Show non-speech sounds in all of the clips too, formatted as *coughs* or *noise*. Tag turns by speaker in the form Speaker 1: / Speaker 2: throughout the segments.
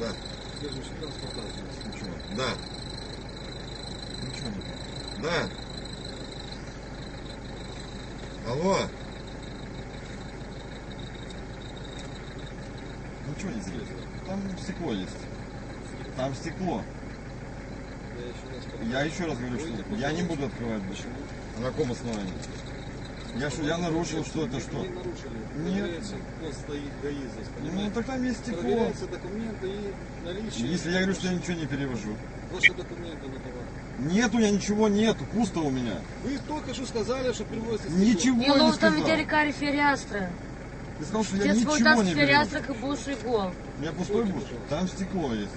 Speaker 1: Да.
Speaker 2: Следующий транспорт.
Speaker 1: Ничего. Да. Ничего не Да. Алло. Ничего не залезло. Там стекло есть. Там стекло.
Speaker 2: Я еще раз.
Speaker 1: Я еще раз говорю, что я не буду открывать больше.
Speaker 2: Почему?
Speaker 1: На каком основании? Я что, я нарушил что-то, что?
Speaker 2: Не нарушили.
Speaker 1: Нет.
Speaker 2: Проверяется, пост стоит ГАИ здесь,
Speaker 1: Ну, так там есть стекло.
Speaker 2: Проверяются документы и наличие.
Speaker 1: Если я говорю, что я ничего не перевожу.
Speaker 2: Ваши документы на товар.
Speaker 1: Нет у меня ничего, нету, пусто у меня.
Speaker 2: Вы только что сказали, что привозите стекло.
Speaker 1: Ничего я не сказал.
Speaker 3: care fereastră.
Speaker 1: Ты сказал, что я ничего не перевожу.
Speaker 3: busul e gol.
Speaker 1: У меня пустой
Speaker 2: пожалуйста.
Speaker 1: Там стекло есть.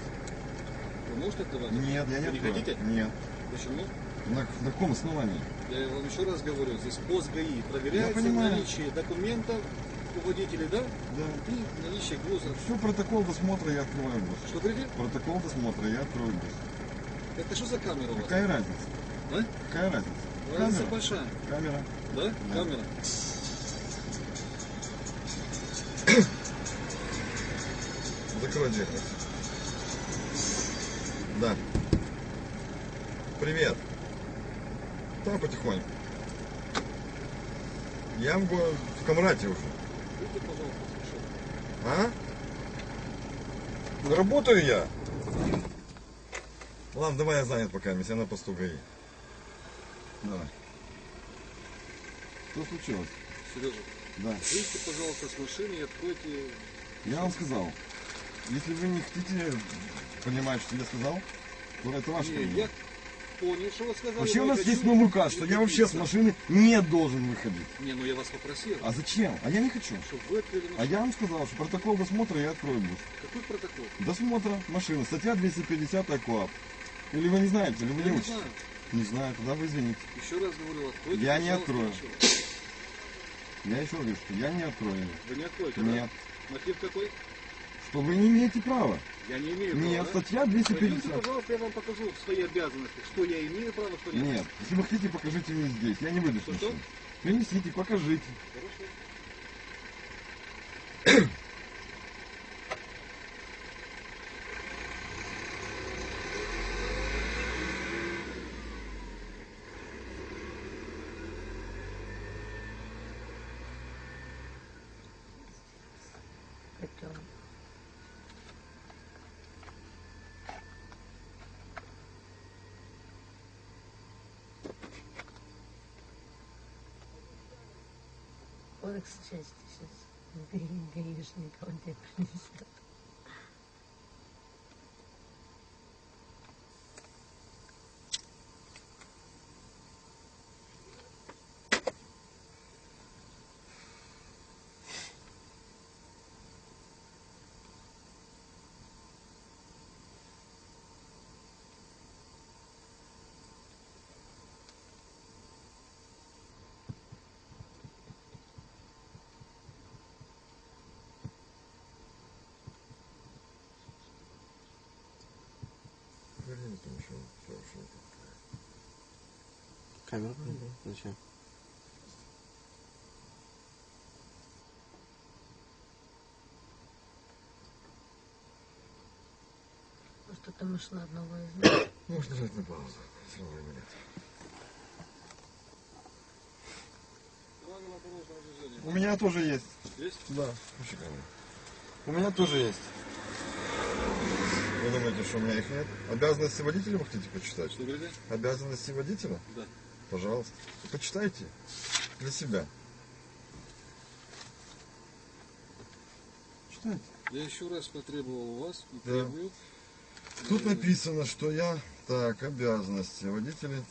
Speaker 2: Вы можете открывать?
Speaker 1: Нет, я не
Speaker 2: Вы не хотите?
Speaker 1: Нет.
Speaker 2: Почему?
Speaker 1: На, на каком основании?
Speaker 2: Я вам еще раз говорю, здесь пост ГАИ. Проверяется
Speaker 1: понимаю.
Speaker 2: наличие документов у водителей, да?
Speaker 1: Да.
Speaker 2: И наличие груза.
Speaker 1: Все, протокол досмотра, я открываю бус.
Speaker 2: Что говорите?
Speaker 1: Протокол досмотра, я открою бус.
Speaker 2: Это что за камера у вас?
Speaker 1: Какая разница?
Speaker 2: А?
Speaker 1: Какая разница?
Speaker 2: Разница
Speaker 1: Камера.
Speaker 2: большая.
Speaker 1: Камера.
Speaker 2: Да?
Speaker 1: Да.
Speaker 2: Камера.
Speaker 1: Закрой дверь. Камрате уже.
Speaker 2: Выйдите, пожалуйста, с машины.
Speaker 1: А? Работаю я. Ладно, давай я занят пока, я на посту ГАИ. Давай. Что случилось?
Speaker 2: Сережа,
Speaker 1: Да.
Speaker 2: выйдите, пожалуйста, с машины и откройте.
Speaker 1: Я вам сказал, если вы не хотите понимать, что я сказал, то это ваше
Speaker 2: Не,
Speaker 1: проблема.
Speaker 2: я понял, что вы сказали.
Speaker 1: Вообще у нас есть новый указ, что я вообще с машины не должен выходить.
Speaker 2: Не, ну я вас попросил,
Speaker 1: А зачем? А я не хочу.
Speaker 2: чтобы вы открыли
Speaker 1: А я вам сказал, что протокол досмотра я открою бус.
Speaker 2: Какой протокол?
Speaker 1: Досмотра машины, статья 250 АКОАП. Или вы не знаете, или вы
Speaker 2: Я
Speaker 1: не
Speaker 2: не
Speaker 1: учите?
Speaker 2: знаю.
Speaker 1: Не знаю, тогда вы извините.
Speaker 2: Еще раз говорю, откройте.
Speaker 1: Я не
Speaker 2: пожалуйста,
Speaker 1: открою. Я еще раз говорю, что я не открою.
Speaker 2: Вы не откроете,
Speaker 1: Нет.
Speaker 2: да? Мотив какой?
Speaker 1: Что вы не имеете права.
Speaker 2: Я не имею
Speaker 1: Нет,
Speaker 2: права, да?
Speaker 1: статья
Speaker 2: Пойдемте,
Speaker 1: 250.
Speaker 2: пожалуйста, я вам покажу свои обязанности. Что я имею право, что нет.
Speaker 1: Нет, если вы хотите, покажите мне здесь. Я не выйду
Speaker 2: Что, что?
Speaker 1: Принесите, покажите.
Speaker 2: Хорошо.
Speaker 3: Котел. Кодекс части сейчас. Гаишника он тебе принесет.
Speaker 4: Камеру Зачем?
Speaker 3: Может, это машина одного из них. *coughs*
Speaker 1: Можно жать на паузу. Все равно нет. У меня тоже есть.
Speaker 2: Есть?
Speaker 1: Да. У меня тоже есть. Вы думаете, что у меня их нет? Обязанности водителя вы хотите почитать?
Speaker 2: Что говорите?
Speaker 1: Обязанности водителя?
Speaker 2: Да.
Speaker 1: Пожалуйста. Почитайте. Для себя. Читайте.
Speaker 2: Я еще раз потребовал у вас
Speaker 1: Да.
Speaker 2: требую.
Speaker 1: Тут
Speaker 2: э,
Speaker 1: написано, что я... Так, обязанности. Водители,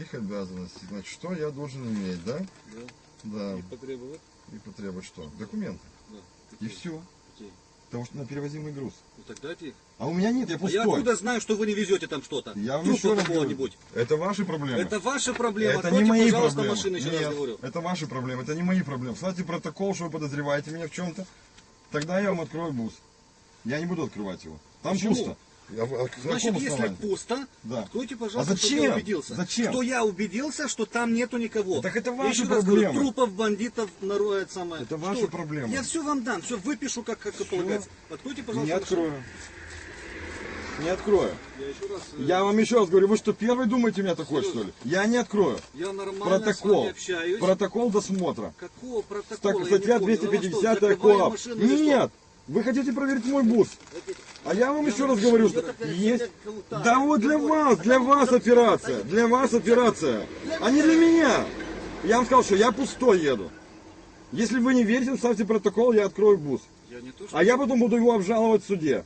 Speaker 1: их обязанности. Значит, что я должен иметь, да?
Speaker 2: Да.
Speaker 1: Да.
Speaker 2: И потребовать.
Speaker 1: И потребовать что? Документы.
Speaker 2: Да.
Speaker 1: И все.
Speaker 2: Какие?
Speaker 1: Потому что на перевозимый груз.
Speaker 2: Ну дайте их.
Speaker 1: А у меня нет, я
Speaker 2: А
Speaker 1: пустой.
Speaker 2: я откуда знаю, что вы не везете там что-то?
Speaker 1: Я вам
Speaker 2: Трупа
Speaker 1: еще раз говорю, это ваши проблемы.
Speaker 2: Это ваша проблема.
Speaker 1: Это
Speaker 2: Откройте,
Speaker 1: не мои
Speaker 2: пожалуйста,
Speaker 1: проблемы.
Speaker 2: машины, еще
Speaker 1: Нет,
Speaker 2: раз говорю.
Speaker 1: это ваши проблемы, это не мои проблемы. Кстати, протокол, что вы подозреваете меня в чем-то, тогда я вам открою бус. Я не буду открывать его. Там
Speaker 2: Почему?
Speaker 1: пусто. Я, а на
Speaker 2: Значит, если пусто,
Speaker 1: Да.
Speaker 2: откройте, пожалуйста,
Speaker 1: А
Speaker 2: чтобы я
Speaker 1: зачем?
Speaker 2: убедился.
Speaker 1: Зачем?
Speaker 2: Что я убедился, что там нету никого.
Speaker 1: Так это
Speaker 2: Я
Speaker 1: ваши
Speaker 2: еще раз говорю,
Speaker 1: проблемы.
Speaker 2: трупов, бандитов, нароет самое.
Speaker 1: Это ваши
Speaker 2: Что?
Speaker 1: проблемы.
Speaker 2: Я все вам дам, все выпишу, как, как полагается. Откройте, пожалуйста.
Speaker 1: Не
Speaker 2: машину.
Speaker 1: открою. Не открою.
Speaker 2: Я еще раз... э,
Speaker 1: Я вам еще раз говорю, вы что, первый думаете у меня такой, что ли? Я не открою.
Speaker 2: Я нормально
Speaker 1: Протокол.
Speaker 2: с вами общаюсь.
Speaker 1: Протокол досмотра.
Speaker 2: Какого протокола?
Speaker 1: Так,
Speaker 2: Я
Speaker 1: статья
Speaker 2: помню. Я вам что,
Speaker 1: 250
Speaker 2: закрываю
Speaker 1: КоАП.
Speaker 2: машину?
Speaker 1: Нет, вы хотите проверить мой бус. А я вам еще раз говорю, что есть... Да вот для вас, для вас операция. Для вас операция. А не для меня. Я вам сказал, что я пустой еду. Если вы не верите, ставьте протокол, я открою бус.
Speaker 2: Я не то, что...
Speaker 1: А я потом буду его обжаловать в суде.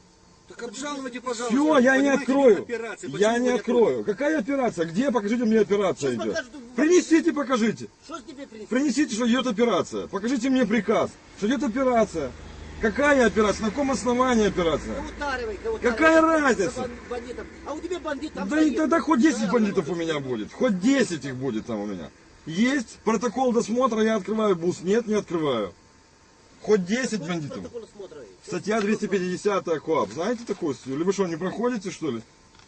Speaker 2: Так обжалуйте, пожалуйста.
Speaker 1: Все, я не открою. Я не открою. Какая операция? Где? Покажите мне операция
Speaker 5: Сейчас
Speaker 1: идет.
Speaker 5: покажу.
Speaker 1: Принесите, покажите.
Speaker 5: Что тебе принести?
Speaker 1: Принесите, что идет операция. Покажите мне приказ, что идет операция. Какая операция? На каком основании операция?
Speaker 5: Утаривай,
Speaker 1: Какая разница?
Speaker 5: А у тебя бандит там
Speaker 1: Да и тогда хоть 10 бандитов у меня будет. Хоть 10 их будет там у меня. Есть протокол досмотра, я открываю бус. Нет, не открываю. Хоть 10
Speaker 5: Какой
Speaker 1: бандитов.
Speaker 5: протокол?
Speaker 1: Статья 250 КоАП. Знаете такую статью? Либо что, не проходите, что ли?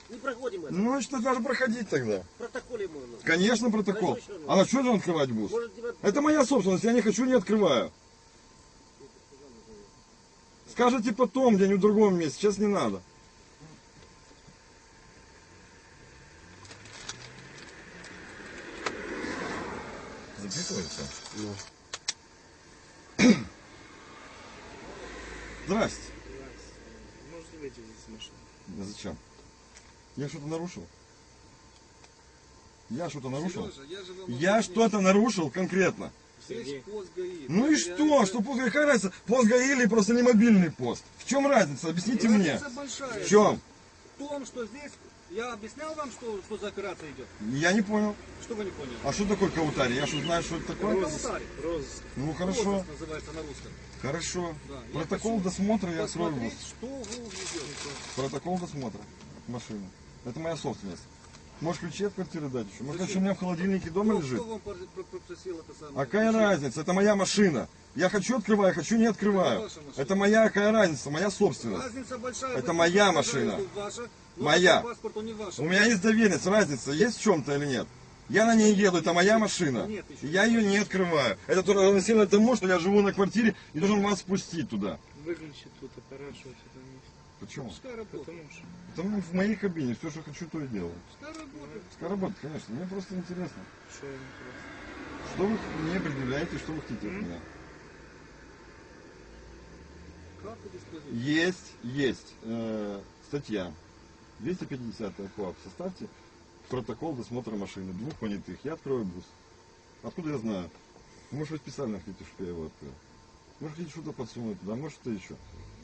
Speaker 5: Не проходим это.
Speaker 1: Ну, значит, надо проходить тогда.
Speaker 5: В протоколе можно.
Speaker 1: Конечно, протокол. А на что же открывать бус?
Speaker 5: Может, тебя...
Speaker 1: Это моя собственность, я не хочу, не открываю. Скажете потом, где-нибудь в другом месте, сейчас не надо. Записывается? *coughs* Здрасте.
Speaker 4: Можете выйти из машины.
Speaker 1: Да Зачем? Я что-то нарушил? Я что-то нарушил?
Speaker 2: Сережа, я
Speaker 1: Я что-то нарушил конкретно. Ну и что? Что пост ГАИ? Какая разница? Пост ГАИ или просто не мобильный пост? В чем разница? Объясните мне.
Speaker 2: Большая.
Speaker 1: В чем?
Speaker 2: В том, что здесь... Я объяснял вам, что, что за операция идет?
Speaker 1: Я не понял.
Speaker 2: Что вы не поняли?
Speaker 1: А что такое каутарий? Я что знаю, что это такое?
Speaker 2: Каутарий.
Speaker 4: Розыск.
Speaker 1: Ну хорошо,
Speaker 2: Розыск называется на русском.
Speaker 1: хорошо.
Speaker 2: Да,
Speaker 1: Протокол досмотра я открою
Speaker 2: Посмотреть, что вы увидите.
Speaker 1: Протокол досмотра машины. Это моя собственность. Можешь ключи от квартиры дать еще? Может, ключи у меня в холодильнике дома
Speaker 2: Кто,
Speaker 1: лежит?
Speaker 2: кто вам попросил это самое?
Speaker 1: А какая разница? Это моя машина. Я хочу открываю, хочу не открываю.
Speaker 2: Это.
Speaker 1: Это моя какая разница? Моя собственность.
Speaker 2: Разница большая.
Speaker 1: Это моя машина.
Speaker 2: Ваша, но
Speaker 1: Моя.
Speaker 2: по паспорту не ваша.
Speaker 1: У меня есть доверенность, разница есть в чем-то или нет? Я на ней еду, это моя машина.
Speaker 2: Нет еще.
Speaker 1: Я ее не открываю. Это равносильно тому, что я живу на квартире и должен вас спустить туда.
Speaker 4: Выключи тут аппарат, что там есть.
Speaker 1: Почему?
Speaker 2: Пускай работает.
Speaker 4: Потому что...
Speaker 1: Потому в моей кабине все, что хочу, то и делаю.
Speaker 2: Пускай работает.
Speaker 1: Пускай работает, конечно. Мне просто интересно.
Speaker 4: Что интересно?
Speaker 1: Что вы мне предъявляете, что вы хотите от меня?
Speaker 2: Как это сказать?
Speaker 1: Есть, есть э, статья 250 КоАП. Составьте протокол досмотра машины двух понятых. Я открою бус. Откуда я знаю? Может, вы специально хотите, чтобы я его открыл? Может, хотите что-то подсунуть туда, может, что еще.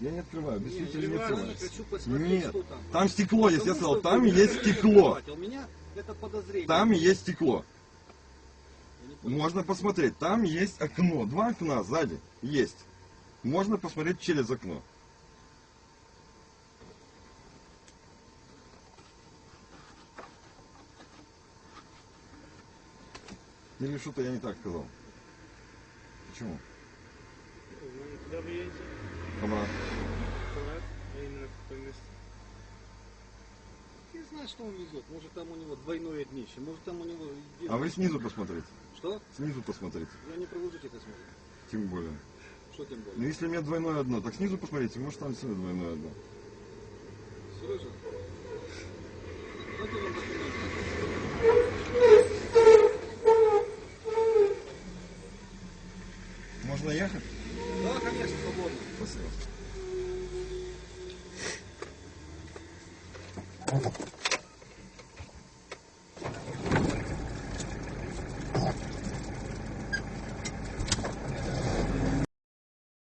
Speaker 1: Я не открываю, действительно не
Speaker 2: Я
Speaker 1: открываю.
Speaker 2: хочу посмотреть,
Speaker 1: Нет,
Speaker 2: что там.
Speaker 1: там стекло есть, я сказал, там есть стекло.
Speaker 2: открывать, У меня это подозрение.
Speaker 1: Там есть стекло.
Speaker 2: Не.
Speaker 1: Можно посмотреть, там есть окно, два окна сзади есть. Можно посмотреть через окно. Или что-то я не так сказал. Почему?
Speaker 4: Ну, вы
Speaker 1: Обратно.
Speaker 4: Аппарат, а именно в какое место?
Speaker 2: Не знаю, что он везет. Может, там у него двойное днище. Может, там у него...
Speaker 1: А вы снизу посмотрите.
Speaker 2: Что?
Speaker 1: Снизу посмотрите.
Speaker 2: Я не провожу это смотрю.
Speaker 1: Тем более.
Speaker 2: Что тем более?
Speaker 1: Ну если у меня двойное одно, так снизу посмотрите, может там сильно двойное одно.
Speaker 2: Вам документы.
Speaker 1: Можно ехать?
Speaker 2: Да, конечно, свободно.
Speaker 1: Спасибо.